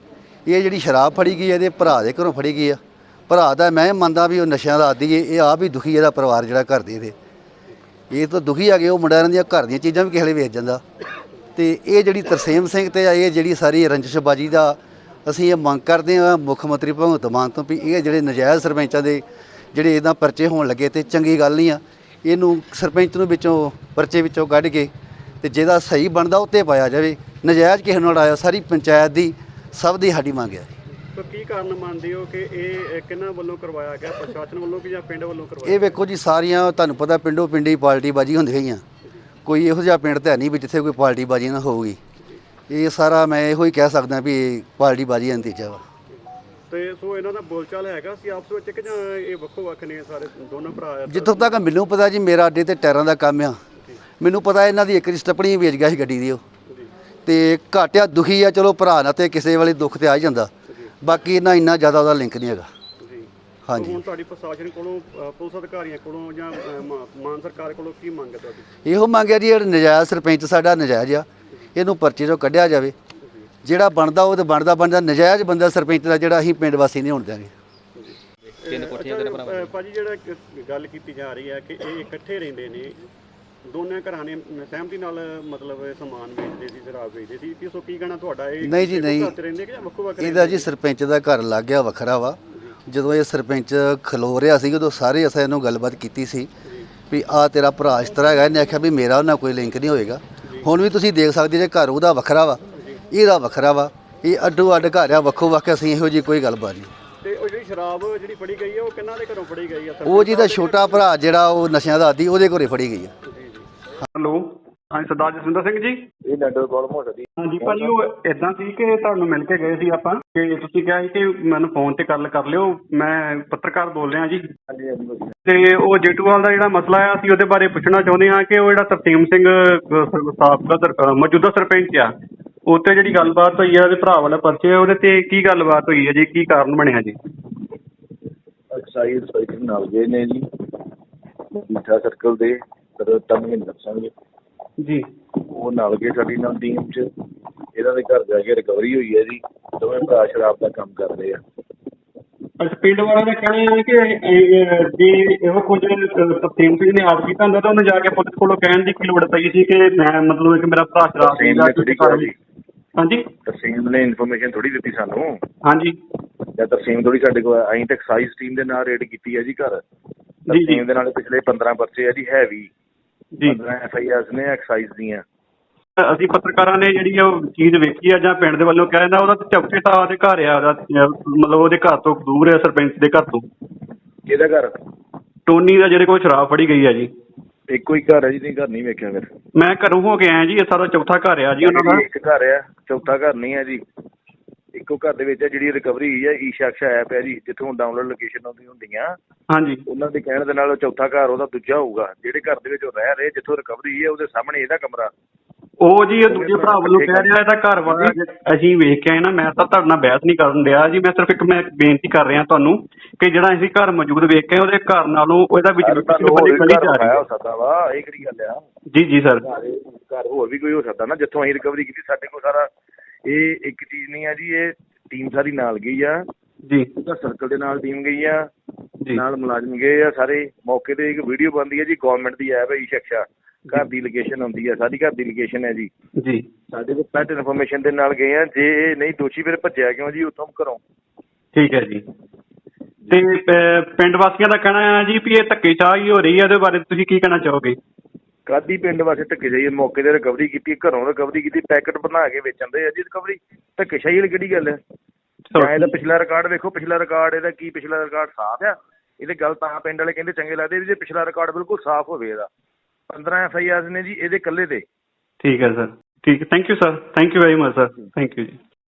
ਇਹ ਜਿਹੜੀ ਸ਼ਰਾਬ ਫੜੀ ਗਈ ਇਹਦੇ ਭਰਾ ਦੇ ਘਰੋਂ ਫੜੀ ਗਈ ਆ। ਭਰਾ ਦਾ, ਮੈਂ ਮੰਨਦਾ ਵੀ ਉਹ ਨਸ਼ਿਆਂ ਦਾ ਆਦੀ ਹੈ ਇਹ ਆਪ ਹੀ ਦੁਖੀ ਇਹਦਾ ਪਰਿਵਾਰ ਜਿਹੜਾ ਘਰ ਦੇ ਇਹਦੇ। ਇਹ ਤਾਂ ਦੁਖੀ ਆ ਗਏ ਉਹ ਮੁੰਡਿਆਂ ਦੀਆਂ ਘਰ ਦੀਆਂ ਚੀਜ਼ਾਂ ਵੀ ਕਿਸੇ ਲਈ ਵੇਚ ਜਾਂਦਾ। ਤੇ ਇਹ ਜਿਹੜੀ ਤਰਸੇਮ ਸਿੰਘ ਤੇ ਆ, ਇਹ ਜਿਹੜੀ ਸਾਰੀ ਰੰਜਸ਼ਬਾਜ਼ੀ ਦਾ ਅਸੀਂ ਇਹ ਮੰਗ ਕਰਦੇ ਹਾਂ ਮੁੱਖ ਮੰਤਰੀ ਭਗਵੰਤ ਮਾਨ ਤੋਂ ਵੀ ਇਹ ਜਿਹੜੇ ਨਜਾਇਜ਼ ਸਰਪੰਚਾਂ ਦੇ ਜਿਹੜੇ ਇਹਦਾ ਪਰਚੇ ਹੋਣ ਲੱਗੇ ਤੇ ਚੰਗੀ ਗੱਲ ਨਹੀਂ ਆ, ਇਹਨੂੰ ਸਰਪੰਚ ਨੂੰ ਵਿੱਚੋਂ, ਪਰਚੇ ਵਿੱਚੋਂ ਕੱਢ ਕੇ ਤੇ ਜਿਹਦਾ ਸਹੀ ਬਣਦਾ ਉੱਤੇ ਪਾਇਆ ਜਾਵੇ। ਨਜਾਇਜ਼ ਕਿਸੇ ਨਾਲ ਆਇਆ, ਸਾਰੀ ਪੰਚਾਇਤ ਦੀ, ਸਭ ਦੀ ਸਾਡੀ ਮੰਗ ਹੈ। ਤਾਂ ਕੀ ਕਾਰਨ ਮੰਨਦੇ ਹੋ ਕਿ ਇਹ ਕਿਹਨਾਂ ਵੱਲੋਂ ਕਰਵਾਇਆ ਗਿਆ? ਪ੍ਰਸ਼ਾਸਨ ਵੱਲੋਂ ਕਿ ਜਾਂ ਪਿੰਡ ਵੱਲੋਂ ਕਰਵਾਇਆ ਇਹ ਵੇਖੋ ਜੀ ਸਾਰੀਆਂ ਤੁਹਾਨੂੰ ਪਤਾ ਪਿੰਡੋਂ ਪਿੰਡੀ ਪਾਰਟੀ ਬਾਜੀ ਹੁੰਦੀਆਂ ਹੀ ਆ ਕੋਈ ਇਹੋ ਜਿਹਾ ਪਿੰਡ ਤਾਂ ਨਹੀਂ ਵੀ ਜਿੱਥੇ ਕੋਈ ਪਾਰਟੀ ਬਾਜੀ ਨਾ ਹੋਊਗੀ। ਇਹ ਸਾਰਾ ਮੈਂ ਇਹੋ ਹੀ ਕਹਿ ਸਕਦਾ ਵੀ ਪਾਰਟੀ ਬਾਜੀ ਦਾ ਨਤੀਜਾ ਵਾ। ਤੇ ਸੋ ਇਹਨਾਂ ਦਾ ਬੋਲਚਾਲ ਹੈਗਾ ਸੀ ਆਪਸ ਵਿੱਚ ਕਿ ਜਾਂ ਇਹ ਵੱਖੋ ਵੱਖ ਨੇ ਸਾਰੇ ਦੋਨੋਂ ਭਰਾ ਆ ਜਿੱਥੋਂ ਤੱਕ ਮੈਨੂੰ ਪਤਾ ਜੀ ਮੇਰਾ ਅੱਡੇ ਤੇ ਟਾਇਰਾਂ ਦਾ ਕੰਮ ਆ। ਮੈਨੂੰ ਪਤਾ ਇਹਨਾਂ ਦੀ ਇੱਕ ਦੀ ਸਟੱਪਣੀ ਵੇਚ ਗਿਆ ਸੀ ਗੱਡੀ ਦੀ ਉਹ। ਤੇ ਘਾਟਿਆ ਦੁਖੀ ਆ ਚਲੋ ਭਰਾ ਨਾਲ ਤੇ ਕਿਸੇ ਵੇਲੇ ਦੁੱਖ ਤੇ ਆ ਹੀ ਜਾਂਦਾ। ਬਾਕੀ ਇਹਨਾਂ ਇੰਨਾ ਜ਼ਿਆਦਾ ਉਹਦਾ ਲਿੰਕ ਨਹੀਂ ਹੈਗਾ। ਜੀ। ਹਾਂਜੀ। ਹੁਣ ਤੁਹਾਡੀ ਪ੍ਰਸ਼ਾਸਨ ਕੋਲੋਂ ਅ, ਪੁਲਿਸ ਅਧਿਕਾਰੀਆਂ ਕੋਲੋਂ ਜਾਂ ਅ, ਮਾ- ਮਾਨ ਸਰਕਾਰ ਕੋਲੋਂ ਕੀ ਮੰਗ ਹੈ ਤੁਹਾਡੀ? ਇਹੋ ਮੰਗਿਆ ਜੀ ਜਿਹੜਾ ਨਜਾਇਜ਼ ਸਰਪੰਚ ਸਾਡਾ ਨਜਾਇਜ਼ ਆ। ਇਹਨੂੰ ਪਰਚੇ ਚੋਂ ਕੱਢਿਆ ਜਾਵੇ। ਜਿਹੜਾ ਬਣਦਾ ਉਹ ਤੇ ਬਣਦਾ ਬਣਦਾ ਨਜਾਇਜ਼ ਬੰਦਾ ਸਰਪੰਚ ਦਾ ਜਿਹੜਾ ਅਸੀਂ ਪਿੰਡ ਵਾਸੀ ਨਹੀਂ ਹੋਣ ਦਿਆਂਗੇ। ਤਿੰਨ ਕੋਠੀਆਂ ਤੇਰੇ ਭਾਜੀ ਜਿਹੜਾ ਇੱਕ ਗੱਲ ਕੀਤੀ ਜਾ ਰਹੀ ਹੈ ਕਿ ਇਹ ਇਕੱਠੇ ਰਹਿੰਦੇ ਨੇ ਦੋਨੇ ਘਰਾਂ ਨੇ ਸਹਿਮਤੀ ਨਾਲ ਮਤਲਬ ਸਮਾਨ ਵੇਚਦੇ ਸੀ ਸ਼ਰਾਬ ਵੇਚਦੇ ਸੀ। ਕਿ ਸੋ ਕੀ ਕਹਿਣਾ ਤੁਹਾਡਾ? ਇਹ ਨਹੀਂ ਜੀ, ਇੱਕੋ ਨਹੀਂ। ਘਰ 'ਚ ਰਹਿੰਦੇ ਕਿ ਜਾਂ ਵੱਖੋ ਵੱਖ ਇਹਦਾ ਜੀ ਸਰਪੰਚ ਦਾ ਘਰ ਲੱਗ ਗਿਆ ਵੱਖਰਾ ਵਾ। ਜਦੋਂ ਇਹ ਸਰਪੰਚ ਖਲੋ ਰਿਹਾ ਸੀ ਉਦੋਂ ਸਾਰੇ ਅਸਾਂ ਇਹਨੂੰ ਗੱਲਬਾਤ ਕੀਤੀ ਸੀ ਵੀ ਆ ਤੇਰਾ ਭਰਾ ਇਸ ਤਰ੍ਹਾਂ ਹੈਗਾ। ਇਹਨੇ ਆਖਿਆ ਵੀ ਮੇਰਾ ਉਹਨਾਂ ਕੋਈ ਲਿੰਕ ਨਹੀਂ ਹੋਏਗਾ। ਹੁਣ ਵੀ ਤੁਸੀਂ ਦੇਖ ਸਕਦੇ ਜੇ ਘਰ ਉਹਦਾ ਵੱਖਰਾ ਵਾ ਇਹਦਾ ਵੱਖਰਾ ਵਾ। ਇਹ ਅੱਡੋ ਅੱਡ ਘਰ ਆ ਵੱਖੋ ਵੱਖ ਅਸੀਂ ਇਹੋ ਜੀ ਕੋਈ ਗੱਲਬਾਤ ਨਹੀਂ। ਤੇ ਉਹ ਜਿਹੜੀ ਸ਼ਰਾਬ ਜਿਹੜੀ ਫੜੀ ਗਈ ਹੈ ਉਹ ਕਿਹਨਾਂ ਦੇ ਘਰੋਂ ਫੜੀ ਗਈ ਹੈ ਉਹ ਜਿਹਦਾ ਛੋਟਾ ਭਰਾ ਜਿਹੜਾ ਉਹ ਨਸ਼ਿਆਂ ਦਾ ਆਦੀ ਉਹਦੇ ਘਰੇ ਫੜੀ ਗਈ ਆ। ਹੈਲੋ। ਹਾਂਜੀ ਸਰਦਾਰ ਜਸਵਿੰਦਰ ਸਿੰਘ ਜੀ। ਇਹ ਨੰਡਰ ਕੋਲ ਮੋਟਦੀ ਹਾਂਜੀ ਭਾਜੀ ਉਹ ਇਦਾਂ ਸੀ ਕਿ ਤੁਹਾਨੂੰ ਮਿਲ ਕੇ ਗਏ ਸੀ ਆਪਾਂ। ਕਿ ਤੁਸੀਂ ਕਿਹਾ ਸੀ ਕਿ ਮੈਨੂੰ ਫੋਨ ਤੇ ਗੱਲ ਕਰ ਲਿਓ। ਮੈਂ ਪੱਤਰਕਾਰ ਬੋਲ ਰਿਹਾ ਜੀ। ਹਾਂਜੀ ਹਾਂਜੀ ਵਧੀਆ ਤੇ ਉਹ ਜੇਟੂਵਾਲ ਦਾ ਜਿਹੜਾ ਮਸਲਾ ਆ ਅਸੀਂ ਉਹਦੇ ਬਾਰੇ ਪੁੱਛਣਾ ਚਾਹੁੰਦੇ ਹਾਂ ਕਿ ਉਹ ਜਿਹੜਾ ਤਰਸੀਮ ਸਿੰਘ ਅਹ, ਸਰ- ਸਾਬਕਾ ਸਰ- ਅਹ, ਮੌਜੂਦਾ ਸਰਪੰਚ ਆ ਉੱਤੇ ਜਿਹੜੀ ਗੱਲਬਾਤ ਹੋਈ ਆ ਉਹਦੇ ਭਰਾ ਵਾਲਾ ਪਰਚੇ ਆ ਉਹਦੇ ਤੇ ਕੀ ਗੱਲਬਾਤ ਹੋਈ ਹੈ ਜੀ? ਕੀ ਕਾਰਨ ਬਣਿਆ ਜੀ? ਐਕਸਾਈਜ਼ ਸਪੈਕਟਰ ਨਾਲ ਗਏ ਨੇ ਜੀ। ਮਿੱਠਾ ਸਰਕਲ ਦੇ। ਸਰ ਤਮਹਿੰਦਰ ਸਿੰਘ ਜੀ। ਉਹ ਨਾਲ ਗਏ ਸਾਡੀ ਨਾਲ ਟੀਮ ਚ। ਇਹਨਾਂ ਦੇ ਘਰ ਜਾ ਕੇ ਰਿਕਵਰੀ ਹੋਈ ਹੈ ਜੀ। ਦੋਵੇਂ ਭਰਾ ਸ਼ਰਾਬ ਦਾ ਕੰਮ ਕਰਦੇ ਆ। ਅੱਛਾ ਪਿੰਡ ਵਾਲਿਆਂ ਦਾ ਕਹਿਣਾ ਹੈ ਕਿ ਜੇ ਇਹੋ ਕੁਝ ਤਰਸੀਮ ਸਿੰਘ ਨੇ ਆਪ ਕੀਤਾ ਹੁੰਦਾ ਤਾਂ ਉਹਨੂੰ ਜਾ ਕੇ ਪੁਲਿਸ ਕੋਲੋਂ ਕਹਿਣ ਦੀ ਕੀ ਲੋੜ ਪਈ ਸੀ ਕਿ ਮੈਂ ਮਤਲਬ ਕਿ ਮੇਰਾ ਭਰਾ ਸ਼ਰਾਬ ਪੀਂਦਾ ਕਿਹਾ ਜੀ। ਹਾਂਜੀ? ਤਰਸੀਮ ਨੇ ਇਨਫੋਰਮੇਸ਼ਨ ਥੋੜੀ ਦਿੱਤੀ ਸਾਨੂੰ। ਹਾਂਜੀ। ਜਾਂ ਤਰਸੀਮ ਥੋੜੀ ਸਾਡੇ ਕੋਲ ਅਸੀਂ ਤਾਂ ਐਕਸਾਈਜ਼ ਟੀਮ ਦੇ ਨਾਲ ਰੇਡ ਕੀਤੀ ਹੈ ਜੀ ਘਰ। ਜੀ ਜੀ। ਤਰਸੀਮ ਦੇ ਨਾਲ ਪਿਛਲੇ 15 ਪਰਚੇ ਆ ਜੀ ਹੈਵੀ ਜੀ। 15 ਐਫ ਆਈ ਆਰਸ ਨੇ ਐਕਸਾਈਜ਼ ਦੀਆਂ। ਅਸੀਂ ਪੱਤਰਕਾਰਾਂ ਨੇ ਜਿਹੜੀ ਉਹ ਚੀਜ਼ ਵੇਖੀ ਆ ਜਾਂ ਪਿੰਡ ਦੇ ਵੱਲੋਂ ਕਹਿੰਦਾ ਉਹਦਾ ਤੇ ਚੌਕੇ ਤਾਂ ਉਹਦੇ ਘਰ ਆ ਉਹਦਾ ਮਤਲਬ ਉਹਦੇ ਘਰ ਤੋਂ ਦੂਰ ਹੈ ਸਰਪੰਚ ਦੇ ਘਰ ਤੋਂ। ਕਿਹਦਾ ਘਰ? ਟੋਨੀ ਦਾ ਜਿਹੜੇ ਕੋਲ ਸ਼ਰਾਬ ਫੜੀ ਗਈ ਆ ਜੀ। ਇੱਕੋ ਹੀ ਘਰ ਹੈ ਜੀ ਨਹੀਂ ਘਰ ਨਹੀਂ ਵੇਖਿਆ ਫਿਰ। ਮੈਂ ਘਰੋਂ ਹੋ ਕੇ ਆਇਆ ਜੀ ਇਹ ਸਾਰਾ ਚੌਥਾ ਘਰ ਆ ਜੀ ਉਹਨਾਂ ਦਾ। ਇੱਕ ਘਰ ਆ ਚੌਥਾ ਘਰ ਨਹੀਂ ਹੈ ਜੀ। ਇੱਕੋ ਘਰ ਦੇ ਵਿੱਚ ਜਿਹੜੀ ਰਿਕਵਰੀ ਹੋਈ ਹੈ ਈ ਸ਼ਖਸ ਐਪ ਹੈ ਜੀ ਜਿੱਥੋਂ ਡਾਊਨਲੋਡ ਲੋਕੇਸ਼ਨ ਆਉਂਦੀ ਹੁੰਦੀਆਂ। ਹਾਂਜੀ। ਉਹਨਾਂ ਦੇ ਕਹਿਣ ਦੇ ਨਾਲ ਉਹ ਚੌਥਾ ਘਰ ਉਹਦਾ ਦੂਜਾ ਹੋਊਗਾ। ਜਿਹੜੇ ਘਰ ਦੇ ਵਿੱਚ ਉਹ ਰਹਿ ਰਹੇ ਜਿੱਥੋਂ ਰਿਕਵਰੀ ਹੋਈ ਹੈ ਉਹਦੇ ਸਾਹਮਣੇ ਇਹਦਾ ਕਮਰਾ। ਉਹ ਜੀ ਇਹ ਦੂਜੇ ਭਰਾ ਵੱਲੋਂ ਕਹਿ ਰਿਹਾ ਇਹਦਾ ਘਰ ਵਾ ਅਸੀਂ ਵੇਖ ਕੇ ਆਏ ਨਾ ਮੈਂ ਤਾਂ ਤੁਹਾਡੇ ਨਾਲ ਬਹਿਸ ਨਹੀਂ ਕਰਨ ਡਿਆ ਜੀ ਮੈਂ ਸਿਰਫ ਇੱਕ ਮੈਂ ਬੇਨਤੀ ਕਰ ਰਿਹਾ ਤੁਹਾਨੂੰ ਕਿ ਜਿਹੜਾ ਅਸੀਂ ਘਰ ਮੌਜੂਦ ਵੇਖ ਕੇ ਉਹਦੇ ਘਰ ਨਾਲੋਂ ਉਹਦਾ ਵਿੱਚ ਪਿਛਲੇ ਬੰਨੇ ਗਲੀ ਜਾ ਰਹੀ ਹੋ। ਸਕਦਾ ਵਾ ਇਹ ਕਿਹੜੀ ਗੱਲ ਆ? ਜੀ ਜੀ ਸਰ। ਘਰ ਹੋਰ ਵੀ ਕੋਈ ਹੋ ਸਕਦਾ ਨਾ ਜਿੱਥੋਂ ਅਸੀਂ ਰਿਕਵਰੀ ਕੀਤੀ ਸਾਡੇ ਕੋਲ ਸਾਰਾ ਇਹ ਇੱਕ ਚੀਜ਼ ਨਹੀਂ ਆ ਜੀ ਇਹ ਟੀਮ ਸਾਰੀ ਨਾਲ ਗਈ ਆ। ਜੀ। ਉਹਦਾ ਸਰਕਲ ਦੇ ਨਾਲ ਟੀਮ ਗਈ ਆ। ਜੀ। ਨਾਲ ਮੁਲਾਜ਼ਮ ਗਏ ਆ ਸਾਰੇ। ਮੌਕੇ ਤੇ ਇੱਕ ਵੀਡੀਓ ਬਣਦੀ ਹੈ ਜੀ ਗਵਰਨਮੈਂਟ ਦੀ ਐਪ ਹੈ ਈ ਸ਼ਿਕਸ਼ਾ। ਘਰ ਦੀ ਲੋਕੇਸ਼ਨ ਹੁੰਦੀ ਹੈ ਸਾਡੀ ਘਰ ਦੀ ਲੋਕੇਸ਼ਨ ਹੈ ਜੀ। ਜੀ। ਸਾਡੇ ਕੋਲ ਪਹਿਟ ਇਨਫੋਰਮੇਸ਼ਨ ਦੇ ਨਾਲ ਗਏ ਆ। ਜੇ ਇਹ ਨਹੀਂ ਦੋਸ਼ੀ ਫਿਰ ਭੱਜਿਆ ਕਿਉਂ ਜੀ ਉੱਥੋਂ ਘਰੋਂ? ਠੀਕ ਹੈ ਜੀ। ਤੇ ਪਿੰਡ ਵਾਸੀਆਂ ਦਾ ਕਹਿਣਾ ਹੈ ਜੀ ਵੀ ਇਹ ਧੱਕੇਸ਼ਾਹੀ ਹੋ ਰਹੀ ਹੈ ਇਹਦੇ ਬਾਰੇ ਤੁਸੀਂ ਕੀ ਕਹਿਣਾ ਚਾਹੋਗੇ? ਕਾਦੀ ਪਿੰਡ ਵਾਸਤੇ ਧੱਕੇ ਜਾਈਏ ਮੌਕੇ ਤੇ ਰਿਕਵਰੀ ਕੀਤੀ ਘਰੋਂ ਰਿਕਵਰੀ ਕੀਤੀ ਪੈਕਟ ਬਣਾ ਕੇ ਵੇਚਣ ਦੇ ਆ ਜੀ ਰਿਕਵਰੀ ਧੱਕੇ ਸ਼ਾਹੀ ਵਾਲੀ ਕਿਹੜੀ ਗੱਲ ਹੈ? ਜਾਂ ਇਹਦਾ ਪਿਛਲਾ ਰਿਕਾਰਡ ਵੇਖੋ ਪਿਛਲਾ ਰਿਕਾਰਡ ਇਹਦਾ ਕੀ ਪਿਛਲਾ ਰਿਕਾਰਡ ਸਾਫ਼ ਆ? ਇਹਦੇ ਗੱਲ ਤਾਂ ਪਿੰਡ ਵਾਲੇ ਕਹਿੰਦੇ ਚੰਗੇ ਲੱਗਦੇ ਵੀ ਜੇ ਪਿਛਲਾ ਰਿਕਾਰਡ ਬਿਲਕੁਲ ਸਾਫ਼ ਹੋਵੇ ਇਹਦਾ। 15 ਐਫ ਆਈ ਆਰ ਨੇ ਜੀ ਇਹਦੇ ਇਕੱਲੇ ਤੇ ਠੀਕ ਹੈ ਸਰ। ਠੀਕ ਹੈ thank you sir thank you very much sir thank you ਜੀ।